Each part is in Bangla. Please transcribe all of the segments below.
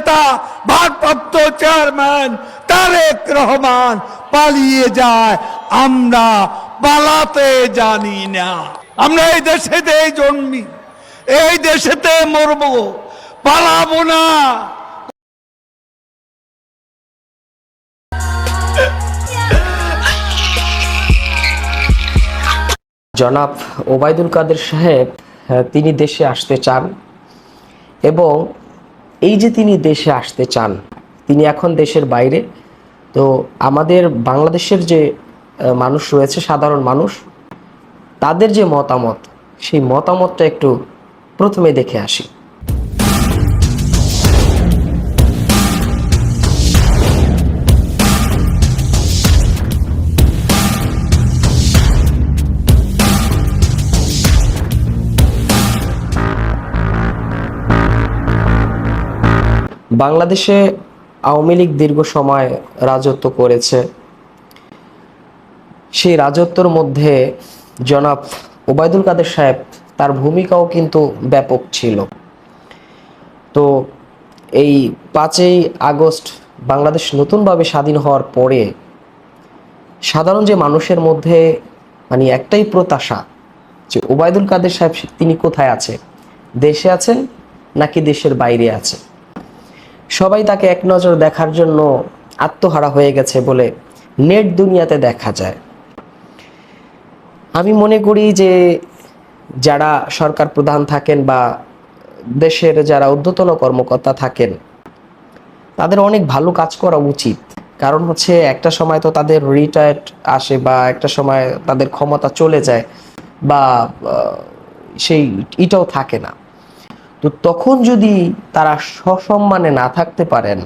নেতা, ভারপ্রাপ্ত চেয়ারম্যান তারেক রহমান পালিয়ে যায়। আমরা পালাতে জানি না। আমরা এই দেশেতে জন্মি, এই দেশেতে মরবো, পালাবো না। জনাব ওবায়দুল কাদের সাহেব, তিনি দেশে আসতে চান এবং এই যে তিনি দেশে আসতে চান, তিনি এখন দেশের বাইরে, তো আমাদের বাংলাদেশের যে মানুষ রয়েছে, সাধারণ মানুষ, তাদের যে মতামত, সেই মতামতটা একটু প্রথমে দেখে আসি। বাংলাদেশে আওয়ামী লীগ দীর্ঘ সময় রাজত্ব করেছে। সেই রাজত্বর মধ্যে জনাব ওবায়দুল কাদের সাহেব তার ভূমিকাও কিন্তু ব্যাপক ছিল। তো এই পাঁচই আগস্ট বাংলাদেশ নতুনভাবে স্বাধীন হওয়ার পরে সাধারণ যে মানুষের মধ্যে মানে একটাই প্রত্যাশা যে ওবায়দুল কাদের সাহেব তিনি কোথায় আছে? দেশে আছেন নাকি দেশের বাইরে আছে সবাই তাকে এক নজর দেখার জন্য আত্মহারা হয়ে গেছে বলে নেট দুনিয়াতে দেখা যায়। আমি মনে করি যে যারা সরকার প্রধান থাকেন বা দেশের যারা ঊর্ধ্বতন কর্মকর্তা থাকেন, তাদের অনেক ভালো কাজ করা উচিত। কারণ হচ্ছে একটা সময় তো তাদের রিটায়ার্ড আসে বা একটা সময় তাদের ক্ষমতা চলে যায় বা সেই এটাও থাকে না। তো তখন যদি তারা সসম্মানে না থাকতে পারেন,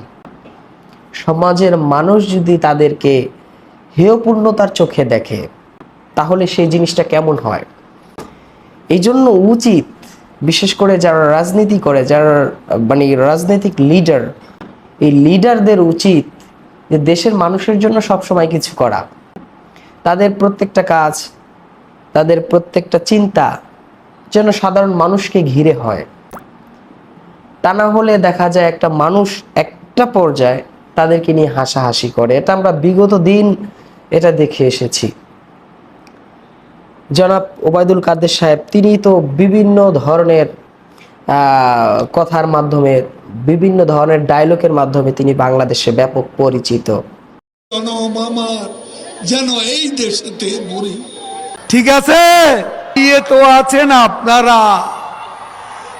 সমাজের মানুষ যদি তাদেরকে হেয়পূর্ণতার চোখে দেখে, তাহলে সেই জিনিসটা কেমন হয়? এই জন্য উচিত, বিশেষ করে যারা রাজনীতি করে, যারা মানে রাজনৈতিক লিডার এই লিডারদের উচিত যে দেশের মানুষের জন্য সবসময় কিছু করা। তাদের প্রত্যেকটা কাজ, তাদের প্রত্যেকটা চিন্তা যেন সাধারণ মানুষকে ঘিরে হয়। তা না হলে দেখা যায় একটা মানুষ একটা পর্যায়ে তাদেরকে নিয়ে হাসাহাসি করে। এটা আমরা বিগত দিন এটা দেখে এসেছি। জনাব ওবায়দুল কাদের সাহেব তিনি তো বিভিন্ন ধরনের আহ, কথার মাধ্যমে বিভিন্ন ধরনের ডায়লগের মাধ্যমে তিনি বাংলাদেশে ব্যাপক পরিচিত। যেন এই দেশেতে মরি। ঠিক আছে? ইয়ে তো আছেন আপনারা।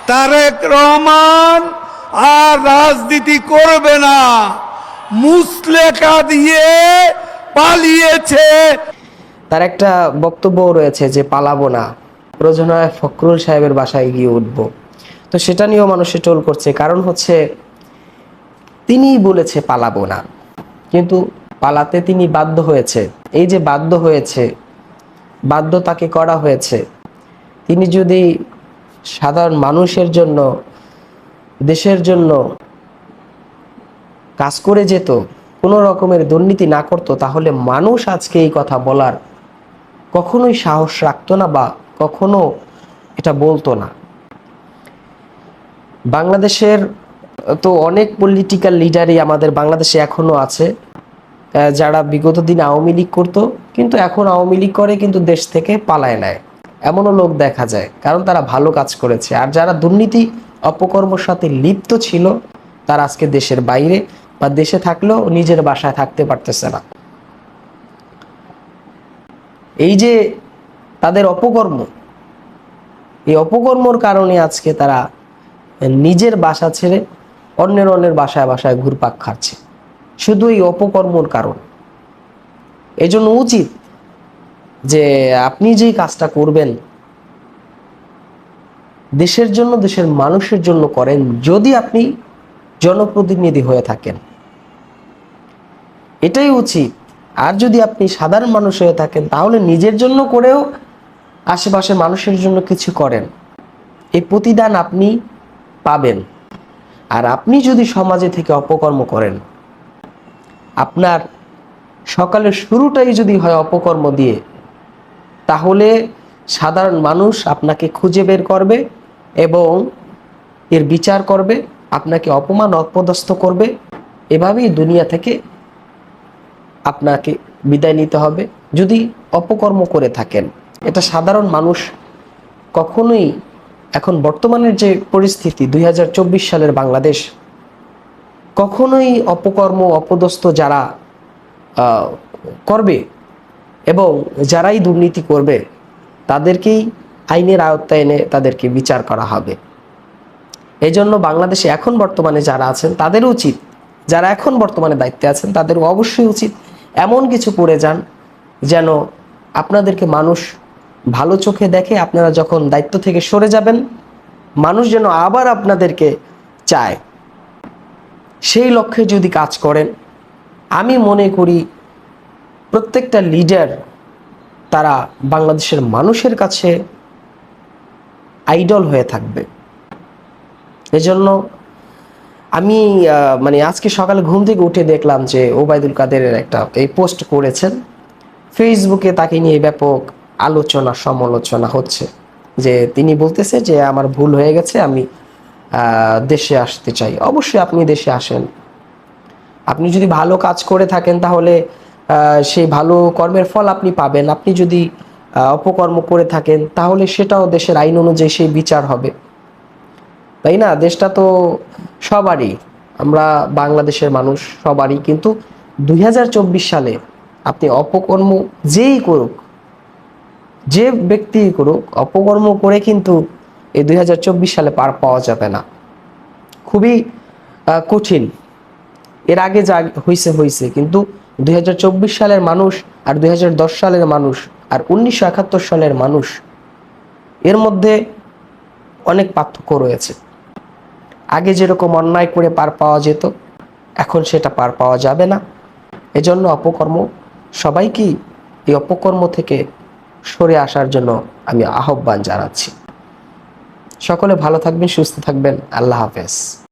তারেক রহমান আর রাজনীতি করবে না। মুসলেখা দিয়ে পালিয়েছে। তার একটা বক্তব্য রয়েছে যে পালাবো না। প্রয়োজন ফখরুল সাহেবের বাসায় গিয়ে উঠবো। তো সেটা নিয়েও মানুষে টোল করছে। কারণ হচ্ছে তিনিই বলেছে পালাবো না। কিন্তু পালাতে তিনি বাধ্য হয়েছে। এই যে বাধ্য হয়েছে, বাধ্য তাকে করা হয়েছে। তিনি যদি সাধারণ মানুষের জন্য, দেশের জন্য কাজ করে যেত, কোনো রকমের দুর্নীতি না করতো, তাহলে মানুষ আজকে এই কথা বলার কখনোই সাহস রাখতো না বা কখনো এটা বলতো না। বাংলাদেশের তো অনেক পলিটিক্যাল লিডারই আমাদের বাংলাদেশে এখনও আছে যারা বিগত দিনে আওয়ামী লীগ করতো, কিন্তু এখন আওয়ামী লীগ করে, কিন্তু দেশ থেকে পালায় নেয়। এমনও লোক দেখা যায়, কারণ তারা ভালো কাজ করেছে। আর যারা দুর্নীতি অপকর্মর সাথে লিপ্ত ছিল, তারা আজকে দেশের বাইরে বা দেশে থাকলেও নিজের বাসায় থাকতে পারতেছে না। এই যে তাদের অপকর্ম, এই অপকর্মর কারণে আজকে তারা নিজের বাসা ছেড়ে অন্যের অন্যের বাসায় বাসায় ঘুরপাক খাচ্ছে। শুধু এই অপকর্মর কারণ। এই জন্য উচিত যে আপনি যেই কাজটা করবেন, দেশের জন্য, দেশের মানুষের জন্য করেন যদি আপনি জনপ্রতিনিধি হয়ে থাকেন। এটাই উচিত। আর যদি আপনি সাধারণ মানুষ হয়ে থাকেন, তাহলে নিজের জন্য করেও আশেপাশের মানুষের জন্য কিছু করেন। এই প্রতিদান আপনি পাবেন। আর আপনি যদি সমাজে থেকে অপকর্ম করেন, আপনার সকালের শুরুটাই যদি হয় অপকর্ম দিয়ে তাহলে সাধারণ মানুষ আপনাকে খুঁজে বের করবে এবং এর বিচার করবে, আপনাকে অপমান, অপদস্থ করবে। এভাবেই দুনিয়া থেকে আপনাকে বিদায় নিতে হবে যদি অপকর্ম করে থাকেন। এটা সাধারণ মানুষ কখনোই এখন বর্তমানের যে পরিস্থিতি, দুই হাজার চব্বিশ সালের বাংলাদেশ, কখনোই অপকর্ম, অপদস্থ যারা করবে এবং যারাই দুর্নীতি করবে, তাদেরকেই আইনের আয়ত্তায় এনে তাদেরকে বিচার করা হবে। এই জন্য বাংলাদেশে এখন বর্তমানে যারা আছেন, তাদের উচিত, যারা এখন বর্তমানে দায়িত্বে আছেন, তাদের অবশ্যই উচিত এমন কিছু করে যান যেন আপনাদেরকে মানুষ ভালো চোখে দেখে আপনারা যখন দায়িত্ব থেকে সরে যাবেন, মানুষ যেন আবার আপনাদেরকে চায়। সেই লক্ষ্যে যদি কাজ করেন, আমি মনে করি প্রত্যেকটা লিডার তারা বাংলাদেশের মানুষের কাছে আইডল হয়ে থাকবে। এজন্য আমি মানে আজকে সকালে ঘুম থেকে উঠে দেখলাম যে ওবায়দুল কাদেরের একটা এই পোস্ট করেছেন। ফেসবুকে তাকে নিয়ে ব্যাপক আলোচনা, সমালোচনা হচ্ছে। যে তিনি বলতেছে যে, আমার ভুল হয়ে গেছে, আমি দেশে আসতে চাই। অবশ্যই আপনি দেশে আসেন। আপনি যদি ভালো কাজ করে থাকেন তাহলে সেই ভালো কর্মের ফল আপনি পাবেন। আপনি যদি অপকর্ম করে থাকেন, তাহলে সেটাও দেশের আইন অনুযায়ী সেই বিচার হবে। তাই না? দেশটা তো সবারই, আমরা বাংলাদেশের মানুষ সবারই। কিন্তু দুই হাজার চব্বিশ সালে আপনি অপকর্ম যেই করুক, যে ব্যক্তি করুক, অপকর্ম করে কিন্তু এই দুই হাজার চব্বিশ সালে পার পাওয়া যাবে না। খুবই কঠিন। এর আগে যা হয়েছে হয়েছে কিন্তু দুই হাজার চব্বিশ সালের মানুষ আর দুই হাজার দশ সালের মানুষ আর উনিশশো একাত্তর সালের মানুষ, এর মধ্যে অনেক পার্থক্য রয়েছে। আগে যেরকম অন্যায় করে পার পাওয়া যেত, এখন সেটা পার পাওয়া যাবে না। এজন্য অপকর্ম সবাইকেই এই অপকর্ম থেকে সরে আসার জন্য আমি আহ্বান জানাচ্ছি। সকলে ভালো থাকবেন, সুস্থ থাকবেন। আল্লাহ হাফেজ।